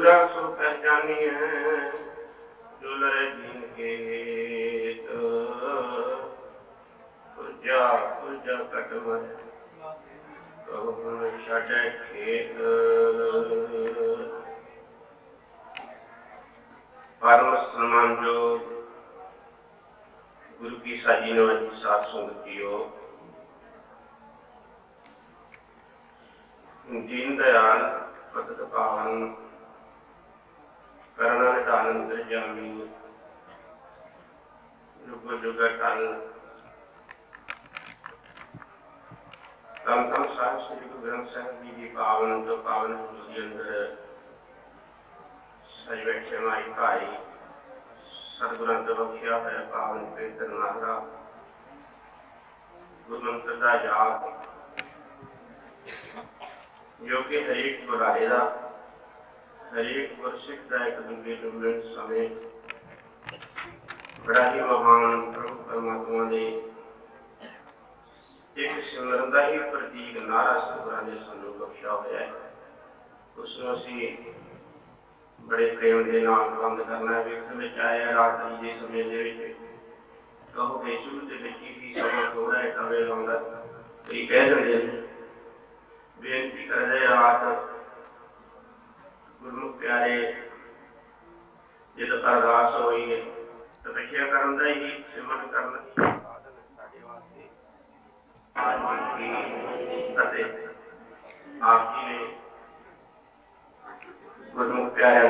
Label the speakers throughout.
Speaker 1: ਪੂਰਾ ਸੋ ਪਹਿਚਾਨੀ ਹੈ। ਜੋ ਲਰੇ ਦੀਨ ਕੇ ਪੁਰਜਾ ਪੁਰਜਾ ਕਟਵਰ ਕਹੋ ਛਾੜੇ ਖੇਤ ਪਰਮ ਸਨਮਾਨ ਜੋ ਗੁਰੂ ਕੀ ਸਾਜੀ ਨਵਾਂ ਸਾਧ ਸੰਗਤ ਜੀਓ ਦੀਨ ਦਇਆਲ ਪਤਿਤ ਪਾਵਨ ਕਰਣਾ ਨਿਦਾਨੰਦ ਜਾਮੀ ਜੁਗ ਜੁਗ ਟਲ ਤਨ ਤਨ ਸਾਹਿਬ ਸ੍ਰੀ ਗੁਰੂ ਗ੍ਰੰਥ ਸਾਹਿਬ ਜੀ ਦੀ ਪਾਵਨ ਤੋਂ ਪਾਵਨ ਜੀ ਅੰਦਰ ਸਜ ਬੈਠੇ ਮਾਈ ਭਾਈ, ਸਤਿਗੁਰਾਂ ਤੋਂ ਬਖਸ਼ਿਆ ਹੋਇਆ ਪਾਵਨ ਪੇਤਰ ਨਾਹਰਾ ਗੁਰੂ ਦਾ ਜਾਪ ਜੋ ਕਿ ਹਰੇਕ ਬੁਲਾਰੇ ਦਾ, ਹਰੇਕ ਵਰਸ਼ਿਕ ਦਾ ਇੱਕ ਦੂਜੇ ਨੂੰ ਸਮੇਂ ਬੜਾ ਹੀ ਮਹਾਨ ਪ੍ਰਭੂ ਪਰਮਾਤਮਾ ਦੇ ਇੱਕ ਸਿਮਰਨ ਦਾ ਹੀ ਪ੍ਰਤੀਕ ਨਾਰਾ ਸਤਿਗੁਰਾਂ ਨੇ ਸਾਨੂੰ ਬਖਸ਼ਿਆ ਹੋਇਆ ਹੈ। ਉਸ ਨੂੰ ਅਸੀਂ ਬੜੇ ਪ੍ਰੇਮ ਦੇ ਨਾਲ ਬੰਦ ਕਰਨਾ ਹੈ ਵੇਖਣ ਵਿੱਚ ਆਇਆ ਰਾਤਰੀ ਦੇ ਸਮੇਂ ਦੇ ਵਿੱਚ। ਕਹੋਗੇ ਸ਼ੁਰੂ ਦੇ ਵਿੱਚ ਹੀ ਸਮਾਂ ਥੋੜਾ ਹੈ ਕਵੇ ਲਾਉਂਦਾ ਕਈ ਕਹਿ ਦਿੰਦੇ ਨੇ, ਬੇਨਤੀ ਕਰਦੇ ਰਾਤ, ਗੁਰੂ ਪਿਆਰੇ, ਜਦੋਂ ਅਰਦਾਸ ਹੋਈ ਹੈ, ਤਪੱਸਿਆ ਕਰਨ ਦਾ ਹੀ ਸਿਮਰਨ ਕਰਨ ਗੁਰਮੁਖ ਪਿਆਰਿਆਂ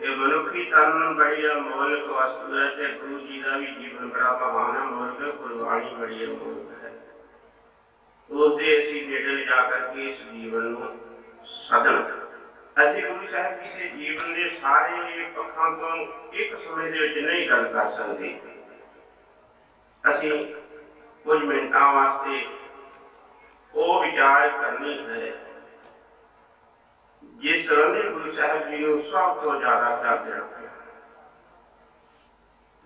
Speaker 1: ਇਹ ਮਨੁੱਖੀ ਤਨ ਬੜੀ ਅਮੋਲਕ ਵਸਤੂ ਹੈ ਤੇ ਗੁਰੂ ਜੀ ਦਾ ਵੀ ਜੀਵਨ ਬੜਾ ਮਹਾਨ ਹੈ ਕੁਰਬਾਨੀ ਬੜੀ ਅਮੋਲਕ ਹੈ। ਉਸ ਦੇ ਅਸੀਂ ਨੇੜੇ ਜਾ ਕਰਕੇ ਇਸ ਜੀਵਨ ਨੂੰ ਸਾਧਨ ਅਸੀਂ ਗੁਰੂ ਸਾਹਿਬ ਜੀ ਦੇ ਜੀਵਨ ਦੇ ਸਾਰੇ ਪੱਖਾਂ ਤੋਂ ਇੱਕ ਸਮੇਂ ਦੇ ਵਿੱਚ ਨਹੀਂ ਗੱਲ ਕਰ ਸਕਦੇ। ਅਸੀਂ ਕੁਝ ਮਿੰਟਾਂ ਵਾਸਤੇ ਉਹ ਵਿਚਾਰ ਕਰਨੀ ਹੈ یہ سونے گروہ صاحب جی نے سب کو زیادہ کر دیا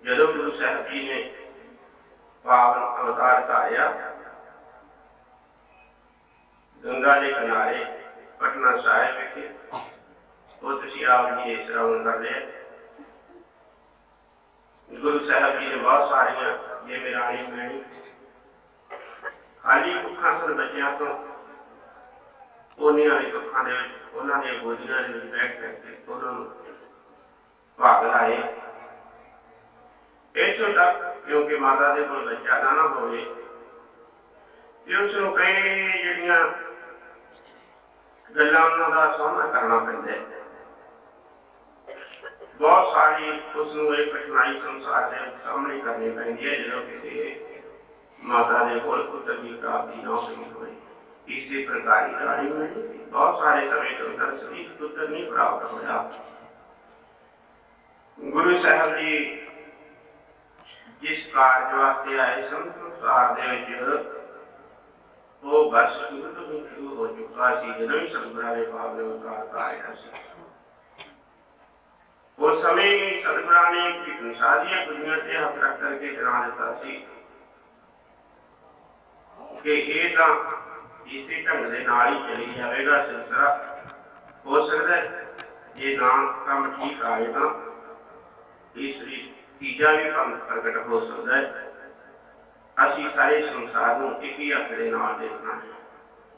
Speaker 1: جدو گرو صاحب جی نے پاون اوتار تاریا گنگا کے کنارے پٹنہ صاحب کے وہ تھی آپ جی نے سرون کر لیا گرو صاحب جی نے بہت ساریا یہ میرا آئی میں خالی اکھا سر بچیاں تو ਬੱਚਿਆਂ ਤੋਂ ਉਹਨੀਆਂ ਵਾਲੀ ਭੁੱਖਾਂ ਦੇ ਵਿੱਚ ਉਹਨਾਂ ਦੀਆਂ ਗੋਦੀਆਂ ਦੇ ਵਿੱਚ ਬੈਠ ਕੇ ਉਹਨਾਂ ਨੂੰ ਭਾਗ ਲਾਏ ਇਹ ਤੱਕ ਕਿਉਂਕਿ ਮਾਤਾ ਦੇ ਕੋਲ ਬੱਚਾ ਨਾ ਨਾ ਹੋਵੇ ਤੇ ਉਸ ਨੂੰ ਕਈ ਜਿਹੜੀਆਂ ਗੱਲਾਂ ਉਹਨਾਂ ਦਾ ਸਾਹਮਣਾ ਕਰਨਾ ਪੈਂਦਾ ਹੈ ਬਹੁਤ ਸਾਰੀ ਉਸ ਨੂੰ ਇਹ ਕਠਿਨਾਈ ਸੰਸਾਰ ਦੇ ਵਿੱਚ ਸਾਹਮਣੇ ਕਰਨੀ ਪੈਂਦੀ ਹੈ ਜਦੋਂ ਕਿਸੇ ਮਾਤਾ ਦੇ ਕੋਲ ਪੁੱਤਰ ਦੀ ਪ੍ਰਾਪਤੀ ਨਾ ਹੋਵੇ ਇਸੇ ਪ੍ਰਕਾਰ ਹੀ ਰਾਣੀ ਨੂੰ ਬਹੁਤ ਸਾਰੇ ਸਮੇਂ ਤੋਂ ਦਰਸੀ ਪੁੱਤਰ ਨਹੀਂ ਪ੍ਰਾਪਤ ਹੋਇਆ ਗੁਰੂ ਸਾਹਿਬ ਜੀ ਜਿਸ ਕਾਰਜ ਵਾਸਤੇ ਆਏ ਸਨ ਸੰਸਾਰ ਦੇ ਵਿੱਚ ਉਹ ਬਸ ਸ਼ੁਰੂ ਤੋਂ ਹੀ ਸ਼ੁਰੂ ਹੋ ਚੁੱਕਾ ਸੀ ਜਦੋਂ ਹੀ ਸੰਗਰਾਂ ਦੇ ਭਾਵ ਦੇ ਉਤਾਰ ਆਇਆ ਸੀ ਉਸ ਸਮੇਂ ਸਤਿਗੁਰਾਂ ਨੇ ਇੱਕ ਸਾਧੀਆਂ ਦੁਨੀਆ ਤੇ ਹੱਥ ਰੱਖ ਕਰਕੇ ਜਨਾ ਦਿੱਤਾ ਸੀ ਕਿ ਇਹ ਤਾਂ ਇਸੇ ਢੰਗ ਦੇ ਨਾਲ ਹੀ ਚਲੀ ਜਾਵੇਗਾ ਸਿਲਸਿਲਾ ਹੋ ਸਕਦਾ ਜੇ ਨਾ ਕੰਮ ਠੀਕ ਆਏ ਤਾਂ ਤੀਸਰੀ ਤੀਜਾ ਵੀ ਕੰਮ ਪ੍ਰਗਟ ਹੋ ਸਕਦਾ ਹੈ। ਅਸੀਂ ਸਾਰੇ ਸੰਸਾਰ ਨੂੰ ਇੱਕ ਹੀ ਅੱਖ ਨਾਲ ਦੇਖਣਾ ਹੈ।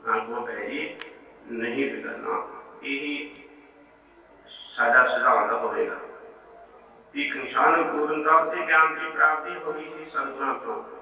Speaker 1: ਨਾ ਕੋ ਬੈਰੀ ਨਹੀਂ ਵਿਗੜਨਾ। ਇਹ ਸਾਡਾ ਸਿਧਾਂਤ ਹੋਵੇਗਾ। ਇੱਕ ਨਿਸ਼ਾਨ ਪੂਰਨ ਦਾ ਤੇ ਗਿਆਨ ਦੀ ਪ੍ਰਾਪਤੀ ਹੋਈ ਸੀ ਸੰਤਾਂ ਤੋਂ।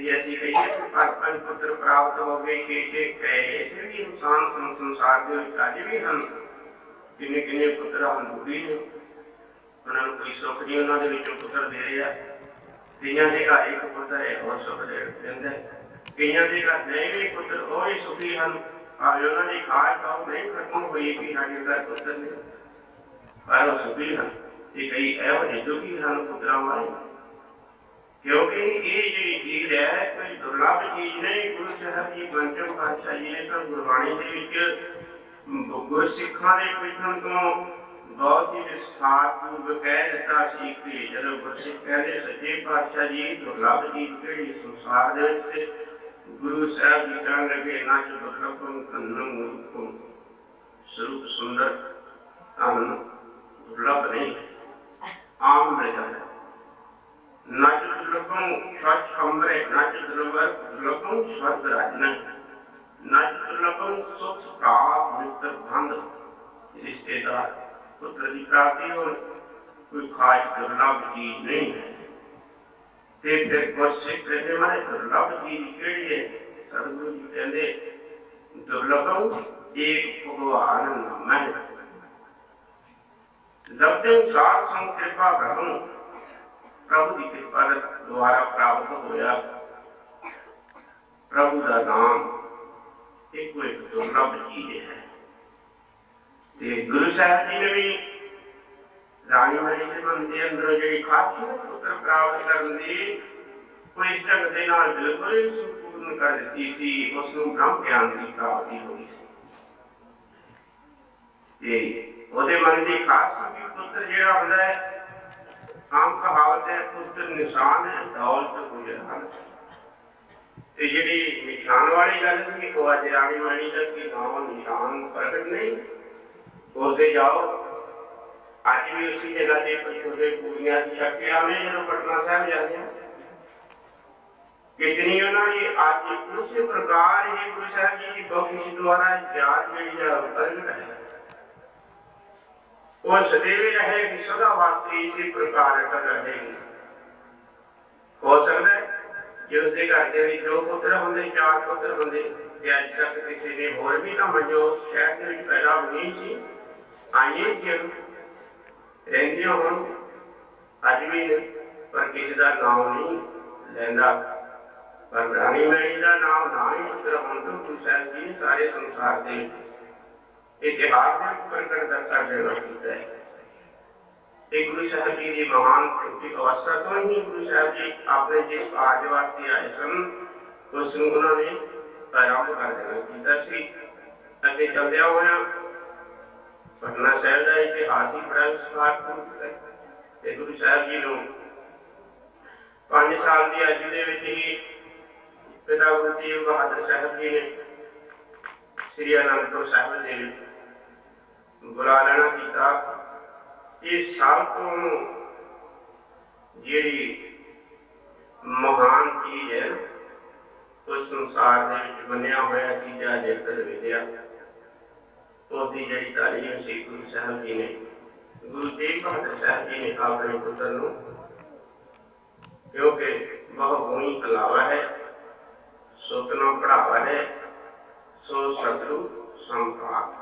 Speaker 1: جیسی کئی نہیں ختم ہوئی بھی ہاں ਕਈ ਇਹੋ ਜਿਹੇ ਦੁਖੀ ਹਨ ਪੁੱਤਰਾਂ ਵਾਲੇ ਕਿਉਂਕਿ ਇਹ ਜਿਹੜੀ ਚੀਜ਼ ਹੈ ਕੋਈ ਦੁਰਲਭ ਚੀਜ਼ ਨਹੀਂ ਗੁਰੂ ਸਾਹਿਬ ਜੀ ਪੰਚਮ ਪਾਤਸ਼ਾਹ ਜੀ ਨੇ ਤਾਂ ਗੁਰਬਾਣੀ ਦੇ ਵਿੱਚ ਗੁਰਸਿੱਖਾਂ ਦੇ ਪੁੱਛਣ ਤੋਂ ਬਹੁਤ ਹੀ ਵਿਸਥਾਰ ਪੂਰਵਕ ਕਹਿ ਦਿੱਤਾ ਸੀ ਕਿ ਜਦੋਂ ਗੁਰਸਿੱਖ ਕਹਿੰਦੇ ਸੱਚੇ ਪਾਤਸ਼ਾਹ ਜੀ ਦੁਰਲਭ ਚੀਜ਼ ਕਿਹੜੀ ਸੰਸਾਰ ਦੇ ਵਿੱਚ ਤੇ ਗੁਰੂ ਸਾਹਿਬ ਜੀ ਕਹਿਣ ਲੱਗੇ ਨਾ ਕਿ ਦੁਰਲਭਮ ਕੰਨਮ ਰੂਪਮ ਸਰੂਪ ਸੁੰਦਰ ਤਨ ਦੁਰਲਭ ਨਹੀਂ ਆਮ ਮਿਲਦਾ ਹੈ ਨਚ لوگوں شاش کمرے ناچت نمبر لوگوں شد رہنا ناچت لوگوں سوچ کا مستر بھند رشتے دار پتر جی کراتی ہو کوئی خواہش دلاب جی نہیں ہے تے پھر کوشش کرنے مارے دلاب جی نکڑی ہے سرگو جی کہنے دلاب جی ایک خدوان محبت لبتے ہوں سار سنگ کے پاس رہنوں ਪ੍ਰਭੂ ਦੀ ਕਿਰਪਾ ਦੇ ਦੁਆਰਾ ਪ੍ਰਾਪਤ ਹੋਇਆ। ਪ੍ਰਭੂ ਦਾ ਨਾਮ ਇੱਕੋ ਇੱਕ ਦੁਰਲਭ ਚੀਜ਼ ਹੈ। ਤੇ ਗੁਰੂ ਸਾਹਿਬ ਜੀ ਨੇ ਵੀ ਰਾਣੀ ਮਣੀ ਦੇ ਮਨ ਅੰਦਰ ਜਿਹੜੀ ਖਾਸੀਅਤ ਪੁੱਤਰ ਪ੍ਰਾਪਤ ਕਰਨ ਦੀ ਕੋਈ ਢੰਗ ਦੇ ਨਾਲ ਬਿਲਕੁਲ ਸੰਪੂਰਨ ਕਰ ਦਿੱਤੀ ਸੀ। ਉਸ ਨੂੰ ਬ੍ਰਹਮ ਗਿਆਨ ਦੀ ਪ੍ਰਾਪਤੀ ਹੋਈ ਸੀ। ਤੇ ਉਹਦੇ ਮਨ ਦੀ ਖਾਸ ਪੁੱਤਰ ਜਿਹੜਾ ਹੁੰਦਾ ਹੈ عام کہاوتیں کچھ تو نشان ہے دول تو کوئی حالت تو بھی نشان والی گل کی کو اج رانی مانی دا کہ گاؤں نشان پرکٹ نہیں۔ اس دے جاؤ، آج بھی اسی جگہ دے پر چھوٹے پوریاں چھک کے آویں جنہوں پٹنا صاحب جاتے ہیں۔ کتنی ہونا یہ آج اسی پرکار ہی گرو صاحب جی کی بہت دوارہ جات میں یا پرکٹ ہے۔ ਉਹ ਸदैव ਰਹੇ ਸਦਾ ਵਾਸਤੇ ਇਸੇ ਪ੍ਰਕਾਰ ਕਰ ਰਹੇਗੀ ਹੋ। ਸਕਦਾ ਹੈ ਜੇ ਘਰ ਦੇ ਵਿੱਚ ਦੋ ਪੁੱਤਰ ਹੁੰਦੇ, ਚਾਰ ਪੁੱਤਰ ਹੁੰਦੇ ਤੇ ਅੱਜ ਤੱਕ ਕਿਸੇ ਨੇ ਹੋਰ ਵੀ ਤਾਂ ਮੰਜੋ ਸ਼ਹਿਰ ਦੇ ਵਿੱਚ ਪੈਦਾ ਹੋਣੀ ਸੀ ਆਈਏ ਕਿ ਰਹਿੰਦੇ ਹੁਣ। ਅੱਜ ਵੀ ਪਰ ਕਿਸੇ ਦਾ ਨਾਮ ਨਹੀਂ ਲੈਂਦਾ। ਪਰ ਰਾਣੀ ਮੈਣੀ ਦਾ ਨਾਮ ਨਾ ਹੀ ਪੁੱਤਰ ਹੋਣ ਤੋਂ ਸਾਰੇ ਸੰਸਾਰ ਦੇ ایک حاضر پر کردہ کرنے رکھتا ہے ایک گروہ صاحب جی نے مہان کی اوستہ تو نہیں گروہ صاحب جی آپ نے جس آجوات کی آئیسن اس نے نے قیام کر دینا کی تسی اگے چل دیا ہوا پٹنہ شہر ہے کہ آدھی بڑا ساتھ پور ہے گروہ صاحب جی نے پانچ سال دی اجلے وچ ہی پتا گرو تیغ بہادر صاحب جی نے، سری انندپور صاحب دے ਬੁਲਾ ਲੈਣਾ ਕੀਤਾ। ਇਹ ਸਭ ਤੋਂ ਜਿਹੜੀ ਮਹਾਨ ਚੀਜ਼ ਹੈ, ਉਸ ਸੰਸਾਰ ਦੇ ਵਿੱਚ ਬਣਿਆ ਹੋਇਆ ਚੀਜ਼ਾਂ ਜੇਕਰ ਵਿਦਿਆ ਉਹਦੀ ਜਿਹੜੀ ਤਾਲੀਮ ਸੀ ਗੁਰੂ ਸਾਹਿਬ ਜੀ ਨੇ, ਗੁਰੂ ਤੇਗ ਬਹਾਦਰ ਸਾਹਿਬ ਜੀ ਨੇ ਆਪਣੇ ਪੁੱਤਰ ਨੂੰ, ਕਿਉਂਕਿ ਬਹੁ ਗੁਣੀ ਕਲਾਵਾ ਹੈ ਸੋਤਨਾ ਪੜਾਵਾ ਹੈ, ਸੋ ਸਤਰੂ ਸੰਪਾਤ।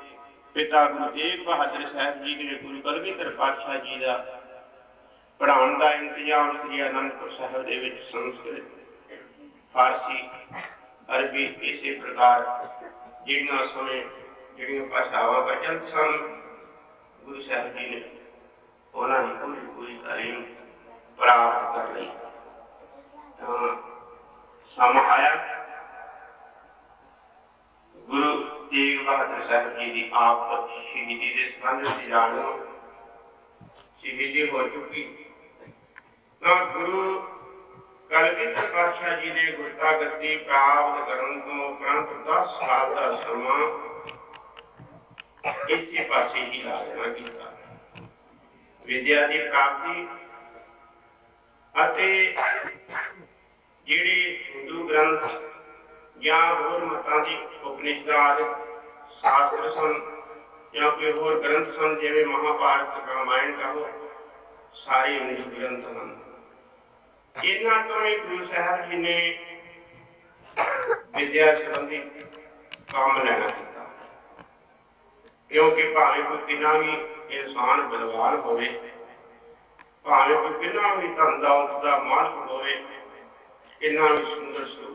Speaker 1: ਪਿਤਾ ਗੁਰੂ ਤੇਗ ਬਹਾਦਰ ਸਾਹਿਬ ਜੀ ਨੇ ਗੁਰੂ ਕਲਗੀਧਰ ਪਾਤਸ਼ਾਹ ਜੀ ਦਾ ਪੜ੍ਹਾਉਣ ਦਾ ਇੰਤਜ਼ਾਮ ਸ੍ਰੀ ਅਨੰਦਪੁਰ ਸਾਹਿਬ ਦੇ ਵਿੱਚ ਸੰਸਕ੍ਰਿਤ, ਫਾਰਸੀ, ਅਰਬੀ ਇਸੇ ਪ੍ਰਕਾਰ ਜਿਹੜੀਆਂ ਸਮੇਂ ਜਿਹੜੀਆਂ ਭਾਸ਼ਾਵਾਂ ਬਚਨ ਸਨ, ਗੁਰੂ ਸਾਹਿਬ ਜੀ ਨੇ ਉਹਨਾਂ ਨੂੰ ਪੂਰੀ ਪੂਰੀ ਤਾਲੀਮ ਪ੍ਰਾਪਤ ਕਰ ਲਈ। ਤਾਂ ਸਮਾਂ ਆਇਆ। ਗੁਰੂ ਤੇਗ ਬਹਾਦਰ ਸਾਹਿਬ ਜੀ ਦੀ ਆਪ ਸ਼ਹੀਦੀ ਦੇ ਸੰਬੰਧ ਵਿੱਚ ਜਾਣੋ ਸ਼ਹੀਦੀ ਹੋ ਚੁੱਕੀ। ਤਾਂ ਗੁਰੂ ਕਲਗੀਧਰ ਪਾਤਸ਼ਾਹ ਜੀ ਨੇ ਗੁਰਤਾ ਗੱਦੀ ਪ੍ਰਾਪਤ ਕਰਨ ਤੋਂ ਉਪਰੰਤ 10 ਸਾਲ ਦਾ ਸਮਾਂ ਇਸੇ ਪਾਸੇ ਹੀ ਲਾਜ਼ਮਾ ਕੀਤਾ। ਵਿਦਿਆ ਦੀ ਪ੍ਰਾਪਤੀ ਅਤੇ ਜਿਹੜੇ ਹਿੰਦੂ ਗ੍ਰੰਥ ਜਾਂ ਹੋਰ ਮਤਾਂ ਦੀ ਉਪਨਿਸ਼ਦਾਂ ਸ਼ਾਸਤਰ ਸਨ ਜਾਂ ਕੋਈ ਹੋਰ ਗ੍ਰੰਥ ਸਨ, ਜਿਵੇਂ ਮਹਾਭਾਰਤ ਰਾਮਾਇਣ ਕਹੋ ਸਾਰੇ ਹਿੰਦੂ ਗ੍ਰੰਥ ਹਨ। ਇਹਨਾਂ ਤੋਂ ਹੀ ਗੁਰੂ ਸਾਹਿਬ ਜੀ ਨੇ ਵਿਦਿਆ ਸੰਬੰਧੀ ਕੰਮ ਲੈਣਾ ਕੀਤਾ। ਕਿਉਂਕਿ ਭਾਵੇਂ ਕੋਈ ਕਿੰਨਾ ਵੀ ਇਨਸਾਨ ਬਲਵਾਨ ਹੋਵੇ, ਭਾਵੇਂ ਕੋਈ ਕਿੰਨਾ ਵੀ ਧੰਦਾ ਦੌਲਤ ਮਾਲਕ ਹੋਵੇ, ਕਿੰਨਾ ਵੀ ਸੁੰਦਰ ਸਰੂਪ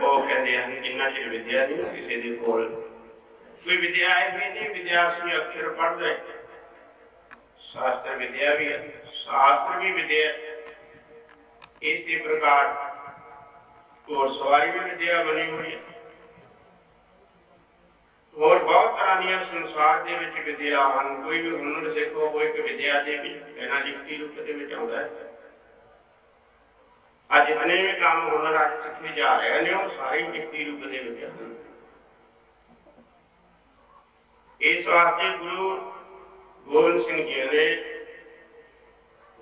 Speaker 1: ਉਹ ਕਹਿੰਦੇ ਹਨ, ਜਿੰਨਾ ਚਿਰ ਵਿਦਿਆ ਨਹੀਂ ਕਿਸੇ ਦੇ ਕੋਲ। ਕੋਈ ਵਿਦਿਆ ਹੈ ਵੀ ਨਹੀਂ, ਵਿਦਿਆ ਸੀ ਅਕਸ਼ਰ ਪੜ੍ਹਦਾ ਸ਼ਾਸਤਰ ਵਿਦਿਆ ਵੀ ਹੈ, ਸ਼ਾਸਤਰ ਵੀ ਵਿਦਿਆ ਇਸੇ ਪ੍ਰਕਾਰ ਹੋਰ ਸਵਾਰੀ ਵੀ ਵਿਦਿਆ ਬਣੀ ਹੋਈ ਹੈ। ਹੋਰ ਬਹੁਤ ਤਰ੍ਹਾਂ ਦੀਆਂ ਸੰਸਾਰ ਦੇ ਵਿੱਚ ਵਿਦਿਆ ਹਨ। ਕੋਈ ਵੀ ਹੁਨਰ ਸਿੱਖੋ ਕੋਈ ਇੱਕ ਵਿਦਿਆ ਦੇ ਵਿੱਚ, ਇਹਨਾਂ ਲਿਖਤੀ ਰੂਪ ਦੇ ਵਿੱਚ ਆਉਂਦਾ ਹੈ। ਅੱਜ ਜਿਤਨੇ ਵੀ ਕੰਮ ਹੁਨਰ ਅੱਜ ਸਿੱਖੇ ਜਾ ਰਹੇ ਨੇ, ਉਹ ਸਾਰੇ ਹੀ ਰੂਪ ਦੇ ਵਿੱਚ ਹਨ ਇਸ ਵਾਸਤੇ ਗੁਰੂ ਗੋਬਿੰਦ ਸਿੰਘ ਜੀ ਨੇ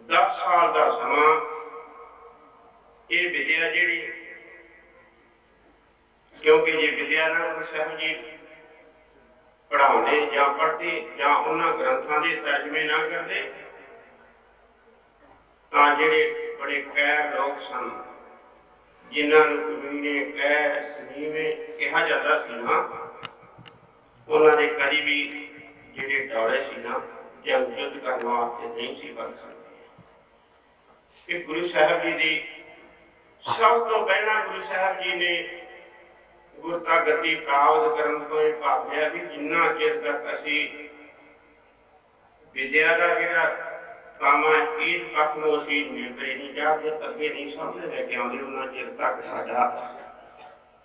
Speaker 1: 10 ਸਾਲ ਦਾ ਸਮਾਂ ਇਹ ਵਿਦਿਆ ਜਿਹੜੀ ਕਿਉਂਕਿ ਜੇ ਵਿਦਿਆ ਨਾਲ ਸਾਹਿਬ ਜੀ ਪੜਾਉਂਦੇ ਜਾਂ ਪੜ੍ਹਦੇ ਜਾਂ ਉਹਨਾਂ ਗ੍ਰੰਥਾਂ ਦੇ ਤਰਜਮੇ ਨਾ ਕਰਦੇ, ਤਾਂ ਜਿਹੜੇ ਬੜੇ ਕੈ ਲੋਕ ਸਨ। ਜਿਨ੍ਹਾਂ ਨੂੰ ਕਮੀਨੇ ਕਹਿ ਸਨੀਵੇਂ ਕਿਹਾ ਜਾਂਦਾ ਸੀ ਨਾ, ਉਹਨਾਂ ਦੇ ਕਦੀ ਜਿਹੜੇ ਡੌੜੇ ਸੀ ਨਾ ਜੰਗ ਯੁੱਧ ਕਰਨ ਵਾਸਤੇ ਨਹੀਂ ਸੀ ਬਣ ਸਕਦੇ। ਇਹ ਗੁਰੂ ਸਾਹਿਬ ਜੀ ਦੀ ਸਭ ਤੋਂ ਪਹਿਲਾਂ ਗੁਰੂ ਸਾਹਿਬ ਜੀ ਨੇ ਗੁਰਤਾ ਗਤੀ ਪ੍ਰਾਪਤ ਕਰਨ ਤੋਂ ਇਹ ਭਾਵਿਆ ਵੀ ਜਿੰਨਾ ਚਿਰ ਤੱਕ ਅਸੀਂ ਵਿਦਿਆ ਦਾ ਜਿਹੜਾ ਕੰਮ ਇਸ ਪੱਖ ਨੂੰ ਅਸੀਂ ਨਿਰਭੈ ਨਹੀਂ ਜਾਂਦੇ ਅੱਗੇ ਨਹੀਂ ਸਮਝ ਲੈ ਕੇ ਆਉਂਦੇ ਉਹਨਾਂ ਚਿਰ ਤੱਕ ਸਾਡਾ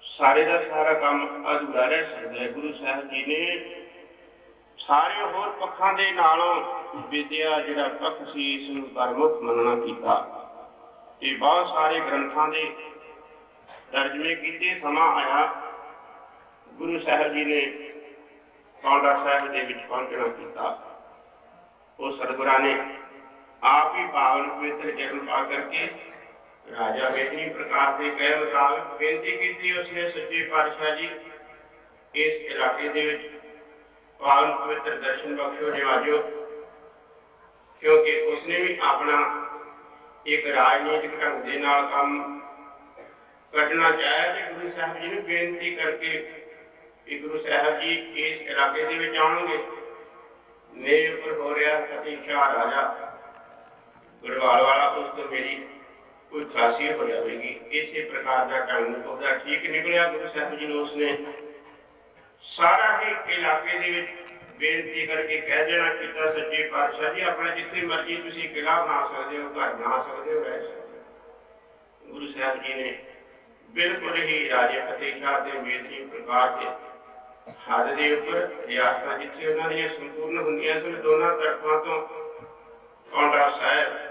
Speaker 1: ਸਾਰੇ ਦਾ ਸਾਰਾ ਕੰਮ ਅਧੂਰਾ ਰਹਿ ਸਕਦਾ ਹੈ। ਗੁਰੂ ਸਾਹਿਬ ਜੀ ਨੇ ਸਾਰੇ ਹੋਰ ਪੱਖਾਂ ਦੇ ਨਾਲੋਂ ਵਿਦਿਆ ਜਿਹੜਾ ਪੱਖ ਸੀ, ਇਸ ਨੂੰ ਪ੍ਰਮੁੱਖ ਮੰਨਣਾ ਕੀਤਾ। ਇਹ ਬਹੁਤ ਸਾਰੇ ਗ੍ਰੰਥਾਂ ਦੇ ਤਰਜਮੇ ਕੀਤੇ, ਸਮਾਂ ਆਇਆ। ਗੁਰੂ ਸਾਹਿਬ ਜੀ ਨੇ ਪੌਂਡਾ ਸਾਹਿਬ ਦੇ ਵਿੱਚ ਪਹੁੰਚਣਾ ਕੀਤਾ। ਉਹ ਸਤਿਗੁਰਾਂ ਨੇ ਆਪ ਹੀ ਪਾਵਨ ਪਵਿੱਤਰ ਜਨਮ ਪਾ ਕਰਕੇ ਰਾਜਾ ਵੇਦਨੀ ਪ੍ਰਕਾਰ ਦੇ ਕਹਿ ਮੁਤਾਬਕ ਬੇਨਤੀ ਕੀਤੀ ਉਸਨੇ ਸੱਚੇ ਪਾਤਸ਼ਾਹ ਜੀ, ਇਸ ਇਲਾਕੇ ਦੇ ਵਿੱਚ ਪਾਵਨ ਪਵਿੱਤਰ ਦਰਸ਼ਨ ਬਖਸ਼ੋ ਨਿਵਾਜੋ, ਕਿਉਂਕਿ ਉਸਨੇ ਵੀ ਆਪਣਾ ਇੱਕ ਰਾਜਨੀਤਿਕ ਢੰਗ ਦੇ ਨਾਲ ਕੰਮ ਕੱਢਣਾ ਚਾਹਿਆ ਤੇ ਗੁਰੂ ਸਾਹਿਬ ਜੀ ਨੂੰ ਬੇਨਤੀ ਕਰਕੇ ਕਿ ਗੁਰੂ ਸਾਹਿਬ ਜੀ ਇਸ ਇਲਾਕੇ ਦੇ ਵਿੱਚ ਆਉਣਗੇ। ਮੇਰੇ ਉੱਪਰ ਹੋ ਰਿਹਾ ਸਤੀ ਸ਼ਾਹ ਰਾਜਾ। ਗੁਰਵਾਲ ਵਾਲਾ, ਉਸ ਤੋਂ ਮੇਰੀ ਕੋਈ ਖਾਸੀਅਤ ਹੋ ਜਾਵੇਗੀ ਇਸੇ ਪ੍ਰਕਾਰ ਦਾ ਢੰਗ ਉਹਦਾ ਠੀਕ ਨਿਕਲਿਆ ਗੁਰੂ ਸਾਹਿਬ ਜੀ ਨੂੰ ਉਸਨੇ। ਸਾਰਾ ਹੀ ਇਲਾਕੇ ਦੇ ਵਿੱਚ ਬੇਨਤੀ ਕਰਕੇ ਕਹਿ ਦੇਣਾ, ਕੀਤਾ ਸੱਚੇ ਪਾਤਸ਼ਾਹ ਜੀ, ਆਪਣਾ ਜਿੱਥੇ ਮਰਜ਼ੀ ਤੁਸੀਂ ਕਿਲਾ ਬਣਾ ਸਕਦੇ ਹੋ, ਘਰ ਬਣਾ ਸਕਦੇ ਹੋ, ਰਹਿ ਸਕਦੇ ਹੋ। ਗੁਰੂ ਸਾਹਿਬ ਜੀ ਨੇ ਬਿਲਕੁਲ ਹੀ ਰਾਜੇ ਫਤਿਹ ਸ਼ਾਹ ਦੇ ਬੇਨਤੀ ਪ੍ਰਕਾਰ ਦੇ ਹੱਦ ਦੇ ਉੱਪਰ ਰਿਆਸਤਾਂ ਜਿੱਥੇ ਉਹਨਾਂ ਦੀਆਂ ਸੰਪੂਰਨ ਹੁੰਦੀਆਂ ਸਨ, ਦੋਨਾਂ ਤਰਫਾਂ ਤੋਂ ਕੌਂਡਾ ਸਾਹਿਬ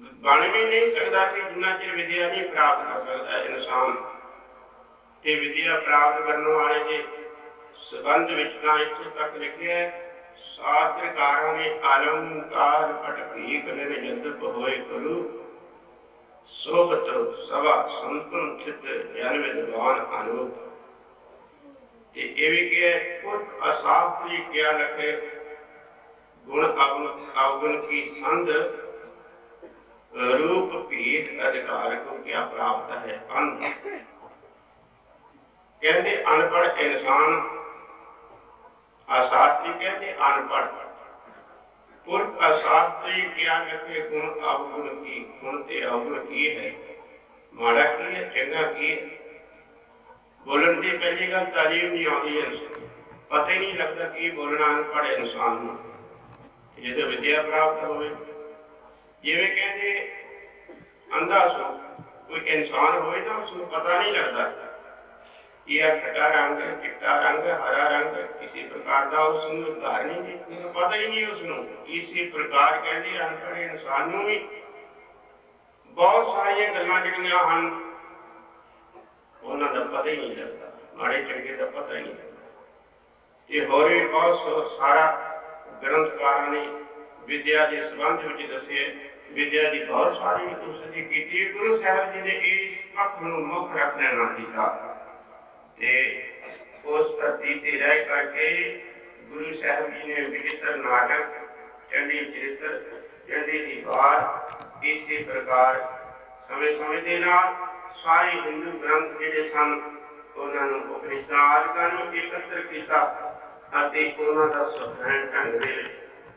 Speaker 1: ਬਣ ਵੀ ਨਹੀਂ ਸਕਦਾ ਕਿ ਜਿੰਨਾ ਚਿਰ ਵਿਦਿਆ ਨਹੀਂ ਪ੍ਰਾਪਤ ਕਰ ਸਕਦਾ ਇਨਸਾਨ। ਤੇ ਵਿਦਿਆ ਪ੍ਰਾਪਤ ਕਰਨ ਵਾਲੇ ਦੇ ਸਬੰਧ ਵਿੱਚ ਤਾਂ ਇੱਥੇ ਤੱਕ ਲਿਖਿਆ ਹੈ, ਸਾਸਤਰਕਾਰਾਂ ਨੇ ਆਲਮਕਾਰ ਪਟਕੀ ਕਲੇ ਜੰਦਪ ਹੋਏ ਕਰੂ ਸੋਬਤ ਸਭਾ ਸੰਤਨ ਚਿਤ ਗਿਆਨ ਵਿਦਵਾਨ ਅਨੂਪ। ਤੇ ਇਹ ਵੀ ਕਿ ਕੁਝ ਅਸਾਫੀ ਕਿਆ ਲਖੇ, ਗੁਣ ਅਵਗੁਣ ਕੀ ਸੰਧ रूप पीठ अधिकार को क्या प्राप्त है अंध कहते अनपढ़ इंसान अशास्त्री कहते अनपढ़ पुरख अशास्त्री क्या कहते गुण अवगुण की गुण ते अवगुण की है माड़ा की है चंगा की है ਬੋਲਣ ਦੀ ਪਹਿਲੀ ਗੱਲ ਤਾਲੀਮ ਨਹੀਂ ਆਉਂਦੀ ਹੈ ਪਤਾ ਹੀ ਨਹੀਂ ਲੱਗਦਾ ਕਿ ਬੋਲਣਾ ਅਨਪੜ੍ਹ ਇਨਸਾਨ ਨੂੰ ਜਦੋਂ ਵਿਦਿਆ ਪ੍ਰਾਪਤ ਹੋਵੇ ਜਿਵੇਂ ਕਹਿੰਦੇ ਅੰਧਾ ਸੋ, ਕੋਈ ਇਨਸਾਨ ਹੋਵੇ ਤਾਂ ਉਸ ਨੂੰ ਪਤਾ ਨਹੀਂ ਲੱਗਦਾ। ਕਿ ਇਹ ਖੱਟਾ ਰੰਗ, ਚਿੱਟਾ ਰੰਗ, ਹਰਾ ਰੰਗ, ਕਿਸੇ ਪ੍ਰਕਾਰ ਦਾ ਉਸ ਨੂੰ ਉਦਾਹਰਣ ਨਹੀਂ ਉਹਨੂੰ ਪਤਾ ਹੀ ਨਹੀਂ ਉਸ ਨੂੰ ਇਸੇ ਪ੍ਰਕਾਰ ਕਹਿੰਦੇ ਅਨਪੜ੍ਹ ਇਨਸਾਨ ਨੂੰ ਵੀ। ਬਹੁਤ ਸਾਰੀਆਂ ਗੱਲਾਂ ਜਿਹੜੀਆਂ ਹਨ, ਉਹਨਾਂ ਦਾ ਪਤਾ ਹੀ ਨਹੀਂ ਲੱਗਦਾ। ਮਾੜੇ ਚੰਗੇ ਦਾ ਪਤਾ ਹੀ ਨਹੀਂ ਲੱਗਦਾ। ਇਹ ਹੋਰ ਵੀ ਬਹੁਤ ਸਾਰਾ ਗ੍ਰੰਥਕਾਰਾਂ ਨੇ ਵਿਦਿਆ ਦੇ ਸੰਬੰਧ ਵਿੱਚ ਦੱਸੇ ਵਿਦਿਆ ਦੀ ਬਹੁਤ ਸਾਰੀ ਉਸਦੀ ਕੀਤੀ ਗੁਰੂ ਸਾਹਿਬ ਜੀ ਨੇ ਇਸ ਪੱਖ ਨੂੰ ਮੁੱਖ ਰੱਖਣਾ ਨਾ ਕੀਤਾ। ਤੇ ਉਸ ਧਰਤੀ ਤੇ ਰਹਿ ਕਰਕੇ ਗੁਰੂ ਸਾਹਿਬ ਜੀ ਨੇ ਵਿਚਿਤਰ ਨਾਟਕ, ਚੰਡੀ ਚਰਿੱਤਰ, ਚੰਡੀ ਦੀ ਵਾਰ, ਇਸੇ ਪ੍ਰਕਾਰ ਸਮੇਂ ਸਮੇਂ ਦੇ ਨਾਲ ਸਾਰੇ ਹਿੰਦੂ ਗ੍ਰੰਥ ਜਿਹੜੇ ਸਨ, ਉਹਨਾਂ ਨੂੰ ਉਪਨਿਸ਼ਦਾਂ ਨੂੰ ਇਕੱਤਰ ਕੀਤਾ ਅਤੇ ਉਹਨਾਂ ਦਾ ਸੁਭਾਣ ਢੰਗ ਦੇ ਵਿੱਚ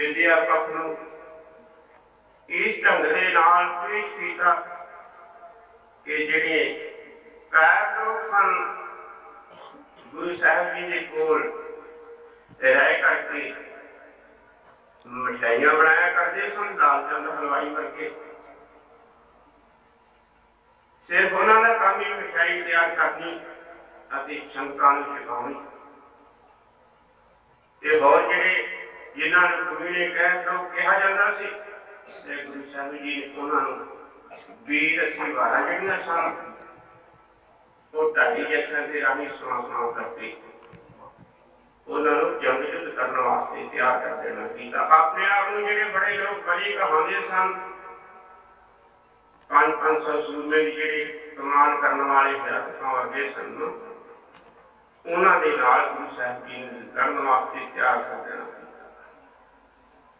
Speaker 1: ਵਿਦਿਆ ਪੱਖ ਨੂੰ। ਇਸ ਢੰਗ ਦੇ ਨਾਲ ਪੇਸ਼ ਕੀਤਾ ਕਿ ਜਿਹੜੇ ਕਾਇਰ ਲੋਕ ਸਨ, ਗੁਰੂ ਸਾਹਿਬ ਜੀ ਦੇ ਕੋਲ ਰਹਿ ਕਰਕੇ ਮਠਿਆਈਆਂ ਬਣਾਇਆ ਕਰਦੇ ਸਨ, ਦਾਲ ਚੰਦ ਹਲਵਾਈ ਵਰਗੇ। ਸਿਰਫ ਉਹਨਾਂ ਦਾ ਕੰਮ ਹੀ ਮਠਿਆਈ ਤਿਆਰ ਕਰਨੀ ਅਤੇ ਸ਼ੰਕਰਾਂ ਨੂੰ ਛਕਾਉਣੀ। ਤੇ ਹੋਰ ਜਿਹੜੇ ਜਿਨ੍ਹਾਂ ਨੂੰ ਕੁੜੀ ਨੇ ਕਹਿ ਤੋਂ ਕਿਹਾ ਜਾਂਦਾ ਸੀ। ਤੇ ਗੁਰੂ ਸਾਹਿਬ ਜੀ ਨੇ ਉਹਨਾਂ ਨੂੰ ਵੀਰ ਅਸੀਂ ਵਾਰਾ ਜਿਹੜੀਆਂ ਸਨ, ਉਹ ਢਾਡੀ ਜੱਥਿਆਂ ਦੇ ਰਾਹੀਂ ਸੁਣਾ ਸੁਣਾ ਕਰਦੇ ਉਹਨਾਂ ਨੂੰ ਜੰਗ ਕਰਨ ਵਾਸਤੇ ਤਿਆਰ ਕਰ ਦੇਣਾ ਕੀਤਾ। ਆਪਣੇ ਆਪ ਨੂੰ ਜਿਹੜੇ ਬੜੇ ਲੋਕ ਬਲੀ ਕਹਾਉਂਦੇ ਸਨ, ਪੰਜ ਪੰਜ ਸੌ ਸੂਰਮੇ ਦੀ ਜਿਹੜੇ ਕਮਾਨ ਕਰਨ ਵਾਲੇ ਫਿਰਕਾਂ ਵਰਗੇ ਸਨ, ਉਹਨਾਂ ਦੇ ਨਾਲ ਗੁਰੂ ਸਾਹਿਬ ਜੀ ਨੂੰ ਕਰਨ ਵਾਸਤੇ ਤਿਆਰ ਕਰ ਦੇਣਾ।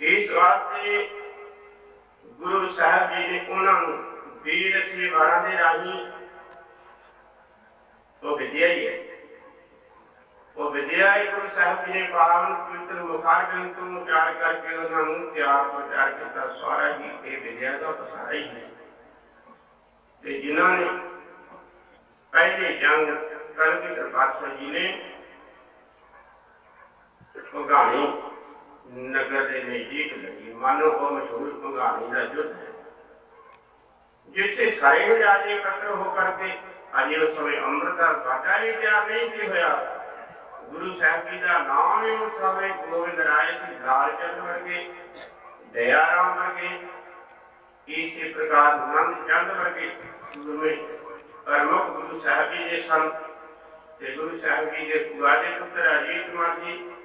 Speaker 1: ਇਸ ਵਾਸਤੇ ਗੁਰੂ ਸਾਹਿਬ ਜੀ ਨੇ ਉਹਨਾਂ ਨੂੰ ਵੀਰ ਸੀ ਵਾਰਾਂ ਦੇ ਰਾਹੀਂ ਉਹ ਵਿਦਿਆ ਹੀ ਹੈ। ਉਹ ਵਿਦਿਆ ਹੀ ਗੁਰੂ ਸਾਹਿਬ ਜੀ ਨੇ ਪਾਵਨ ਪਵਿੱਤਰ ਮੁਖਾਰ ਗ੍ਰੰਥ ਤੋਂ ਉਚਾਰ ਕਰਕੇ ਉਹਨਾਂ ਨੂੰ ਤਿਆਰ ਪ੍ਰਚਾਰ ਕੀਤਾ। ਸਾਰਾ ਹੀ ਇਹ ਵਿਦਿਆ ਦਾ ਪਸਾਰਾ ਹੀ ਹੈ। ਤੇ ਜਿਨ੍ਹਾਂ ਨੇ ਪਹਿਲੇ ਜੰਗ ਕਰਨ ਦੇ ਜੀ ਨੇ ਭਗਾਣੀ ਨਗਰ ਦੇ ਨਜ਼ਦੀਕ ਲੱਗੀ। ਮਾਨੋ ਉਹ ਮਸ਼ਹੂਰ ਭਗਾਣੀ ਦਾ ਯੁੱਧ ਹੈ। ਜਿੱਥੇ ਸਾਰੇ ਵਿਚਾਰੇ ਇਕੱਠੇ ਹੋ ਕਰਕੇ ਅਜੇ ਉਸ ਸਮੇਂ ਅੰਮ੍ਰਿਤ ਦਾ ਘਾਟਾ ਹੀ ਤਿਆਰ ਨਹੀਂ ਸੀ ਹੋਇਆ। ਗੁਰੂ ਸਾਹਿਬ ਜੀ ਦਾ ਨਾਮ ਹੀ ਉਸ ਸਮੇਂ ਗੋਬਿੰਦ ਰਾਏ ਸੀ ਲਾਲ ਚੰਦ ਵਰਗੇ, ਦਇਆ ਰਾਮ ਵਰਗੇ, ਇਸੇ ਪ੍ਰਕਾਰ ਨੰਦ ਚੰਦ ਵਰਗੇ ਸੂਰਮੇ ਪ੍ਰਮੁੱਖ ਗੁਰੂ ਸਾਹਿਬ ਜੀ ਦੇ ਸਨ। ਤੇ ਗੁਰੂ ਸਾਹਿਬ ਜੀ ਦੇ ਭੂਆ ਪੁੱਤਰ ਅਜੀਤ ਮਾਨ ਜੀ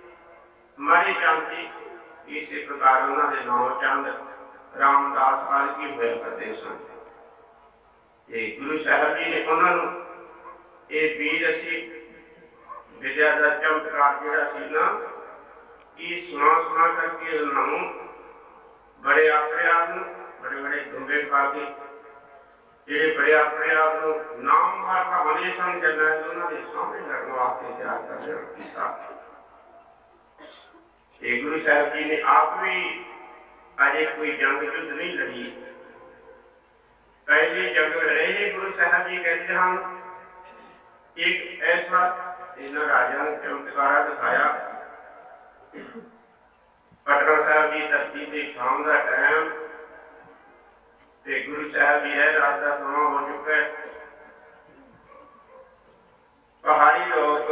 Speaker 1: ਮਾਰੀ ਚੰਦ ਜੀ, ਇਸੇ ਪ੍ਰਕਾਰ ਉਹਨਾਂ ਦੇ ਨਾਮ ਚੰਦ, ਰਾਮਦਾਸ ਪਾਲਕੀ ਹੋਇਆ ਕਰਦੇ ਸਨ। ਤੇ ਗੁਰੂ ਸਾਹਿਬ ਜੀ ਨੇ ਉਹਨਾਂ ਨੂੰ ਇਹ ਬੀਜ ਅਸੀਂ ਵਿਦਿਆ ਦਾ ਚਮਤਕਾਰ ਜਿਹੜਾ ਸੀ ਨਾ, ਇਹ ਸੁਣਾ ਸੁਣਾ ਕਰਕੇ ਉਹਨਾਂ ਨੂੰ ਬੜੇ ਆਪਣੇ ਆਪ ਨੂੰ, ਬੜੇ ਬੜੇ ਗੁੰਬੇ ਪਾ ਕੇ, ਜਿਹੜੇ ਬੜੇ ਆਪਣੇ ਆਪ ਨੂੰ ਨਾਮ ਮਾਰ ਬਣੇ ਸਨ ਜਨਾਂ ਉਹਨਾਂ ਦੇ ਸਾਹਮਣੇ ਲੜਨ ਵਾਸਤੇ ਤਿਆਰ ਕਰ ਲਿਆ کہ گرو صاحب جی نے آپ بھی آج کوئی جنگ جد نہیں لڑی۔ پہلے جنگ لڑے ہیں گرو صاحب جی کہتے ہم ایک ایسا راجا نے چمتکارا دکھایا۔ پٹنا صاحب جی تفصیل شام کا ٹائم۔ تے گرو صاحب جی ہے رات کا سما ہو چکا ہے۔ پہاڑی لوگ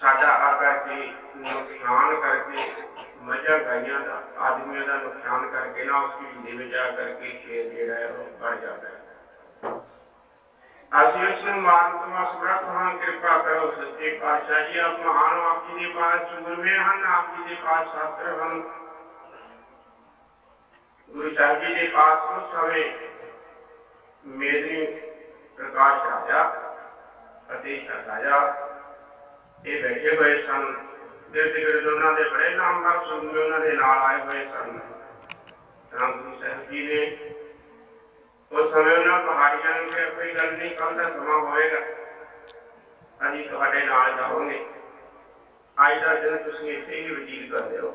Speaker 1: ਸਾਡਾ ਆਕਰ ਕੇ ਨੁਕਸਾਨ ਕਰਕੇ ਮਜਾ ਗਾਈਆਂ ਦਾ, ਆਦਮੀਆਂ ਦਾ ਨੁਕਸਾਨ ਕਰਕੇ ਨਾ ਉਸ ਝੀੜੀ ਦੇ ਵਿੱਚ ਆ ਕਰਕੇ ਸ਼ੇਰ ਜਿਹੜਾ ਹੈ ਉਹ ਵੱਢ ਜਾਂਦਾ ਹੈ। ਅਸੀਂ ਉਸ ਨੂੰ ਮਾਰਨ ਤੋਂ ਹਾਂ, ਕਿਰਪਾ ਕਰੋ ਸੱਚੇ ਪਾਤਸ਼ਾਹ ਜੀ, ਆਪ ਮਹਾਨ ਆਪ ਜੀ ਦੇ ਪਾਸ ਚੁਗਰਮੇ ਹਨ, ਆਪ ਜੀ ਦੇ ਪਾਸ ਸ਼ਾਸਤਰ ਹਨ। ਗੁਰੂ ਸਾਹਿਬ ਜੀ ਦੇ ਪਾਸ ਉਸ ਸਮੇਂ ਮੇਦਨੀ ਪ੍ਰਕਾਸ਼ ਆਇਆ ਅਤੇ ਸਹਾਇਆ ਇਹ ਬੈਠੇ ਹੋਏ ਸਨ। ਤੇ ਜਿਹੜੇ ਉਹਨਾਂ ਦੇ ਬੜੇ ਨਾਮਵਰ ਸੁਣਨੇ ਉਹਨਾਂ ਦੇ ਨਾਲ ਆਏ ਹੋਏ ਸਨ। ਰਾਮ ਗੁਰੂ ਸਾਹਿਬ ਜੀ ਨੇ ਉਸ ਸਮੇਂ ਉਹਨਾਂ ਪਹਾੜੀਆਂ ਨੂੰ ਕਿਹਾ, ਕੋਈ ਗੱਲ ਨਹੀਂ ਕੱਲ ਦਾ ਸਮਾਂ ਹੋਏਗਾ। ਅਸੀਂ ਤੁਹਾਡੇ ਨਾਲ ਜਾਵਾਂਗੇ। ਅੱਜ ਦਾ ਦਿਨ ਤੁਸੀਂ ਇੱਥੇ ਹੀ ਬਤੀਤ ਕਰ ਦਿਓ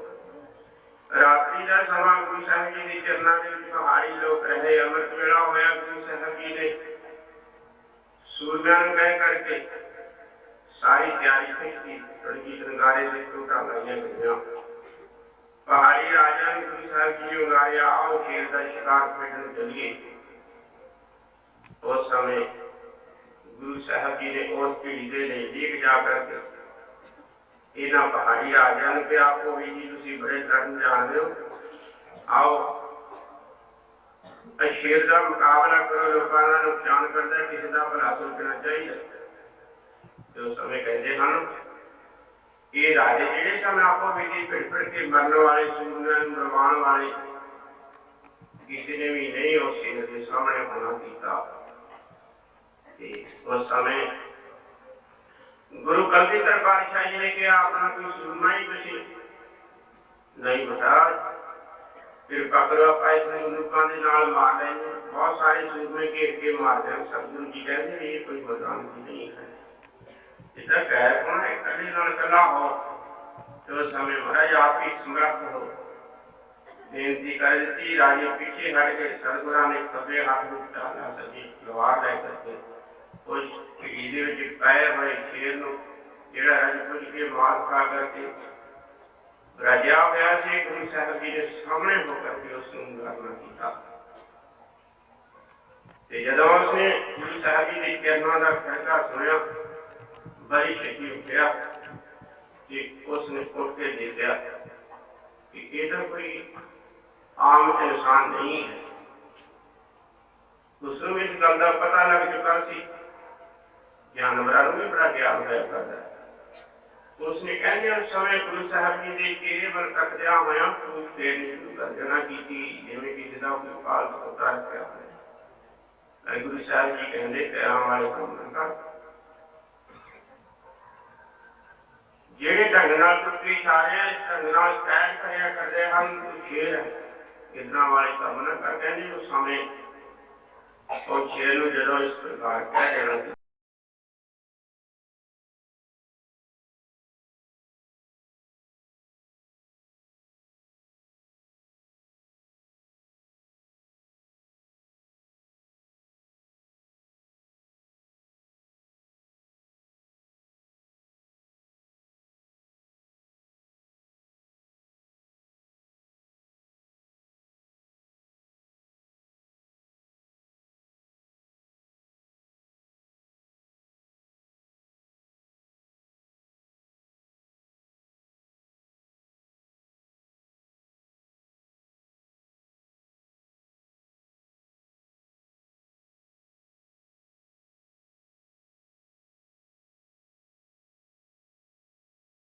Speaker 1: ਰਾਤਰੀ ਦਾ ਸਮਾਂ ਗੁਰੂ ਸਾਹਿਬ ਜੀ ਦੇ ਚਰਨਾਂ ਦੇ ਵਿੱਚ ਪਹਾੜੀ ਲੋਕ ਰਹੇ। ਅੰਮ੍ਰਿਤ ਵੇਲਾ ਹੋਇਆ, ਗੁਰੂ ਸਾਹਿਬ ਜੀ ਨੇ ਸੂਰਜਾਂ ਨੂੰ ਕਹਿ ਕਰਕੇ ਸਾਰੀ ਤਿਆਰੀ ਕੀਤੀ ਤੜਕੀ ਰੰਗਾਰੇ ਦੇ ਟੋਟਾ ਲਾਈਆਂ ਗਈਆਂ ਪਹਾੜੀ ਰਾਜਾ ਨੇ ਗੁਰੂ ਸਾਹਿਬ ਜੀ ਨੂੰ ਲਾਇਆ ਆਓ ਖੇਡ ਦਾ ਸ਼ਿਕਾਰ ਖੇਡਣ ਚੱਲੀਏ ਉਸ ਸਮੇਂ ਗੁਰੂ ਸਾਹਿਬ ਜੀ ਨੇ ਉਸ ਪੀੜੀ ਦੇ ਨਜ਼ਦੀਕ ਜਾ ਕਰਕੇ ਇਹਨਾਂ ਪਹਾੜੀ ਰਾਜਿਆਂ ਨੂੰ ਕਿਹਾ ਆਪੋ ਵੀ ਜੀ ਤੁਸੀਂ ਬੜੇ ਕਰਨ ਜਾਣਦੇ ਹੋ ਆਓ ਅਸ਼ੀਰ ਦਾ ਮੁਕਾਬਲਾ ਕਰੋ ਲੋਕਾਂ ਦਾ ਨੁਕਸਾਨ ਕਰਦਾ ਹੈ, ਕਿਸੇ ਦਾ ਭਲਾ ਸੋਚਣਾ ਚਾਹੀਦਾ یہ راجے جی جڑے آپ کے مرن والے سنن نے بھی نہیں سامنے ہونا کیتا۔ اس سمے گرو جی نے کہا، اپنا کوئی سننا ہی کسی نہیں بتا۔ پھر بہت سارے سندوے گھیر کے مار رہے ہیں سب گرو جی کہتے ہیں یہ کوئی مدان کی نہیں ہے۔ ادھر گئے۔ نے سی گرو صاحب جی نے سامنے ہو کر کے اس نو نے گرو صاحب جی دی فیصلہ سنیا بھائی شکی ہو گیا کہ اس نے اٹھ کے دے دیا کہ یہ تو کوئی عام انسان نہیں ہے۔ اس نے اس گل کا پتا لگ چکا سی۔ جانوروں بھی بڑا پیار ہوا کرتا ہے۔ اس نے کہہ دیا جی سمے گرو صاحب جی نے کہ برکت دیا ہوا پروف دین شروع کر دینا کی تھی جی کسی کا کوئی کال ہوتا ہے گرو صاحب جی کہہ رہے پیاروں والے کام کرتا ਜਿਹੜੇ ਢੰਗ ਨਾਲ ਟੁੱਟੀ ਸਾਰੇ ਢੰਗ ਨਾਲ ਕਹਿ ਕਰਿਆ ਕਰਦੇ ਹਨ ਤੂੰ ਸ਼ੇਰ ਇਦਾਂ ਵਾਲੇ ਕੰਮ ਨਾ ਕਰ ਕਹਿੰਦੇ ਉਸ ਸਮੇਂ ਉਹ ਸ਼ੇਰ ਨੂੰ ਜਦੋਂ ਇਸ ਪ੍ਰਕਾਰ ਕਹਿ ਦੇਣਾ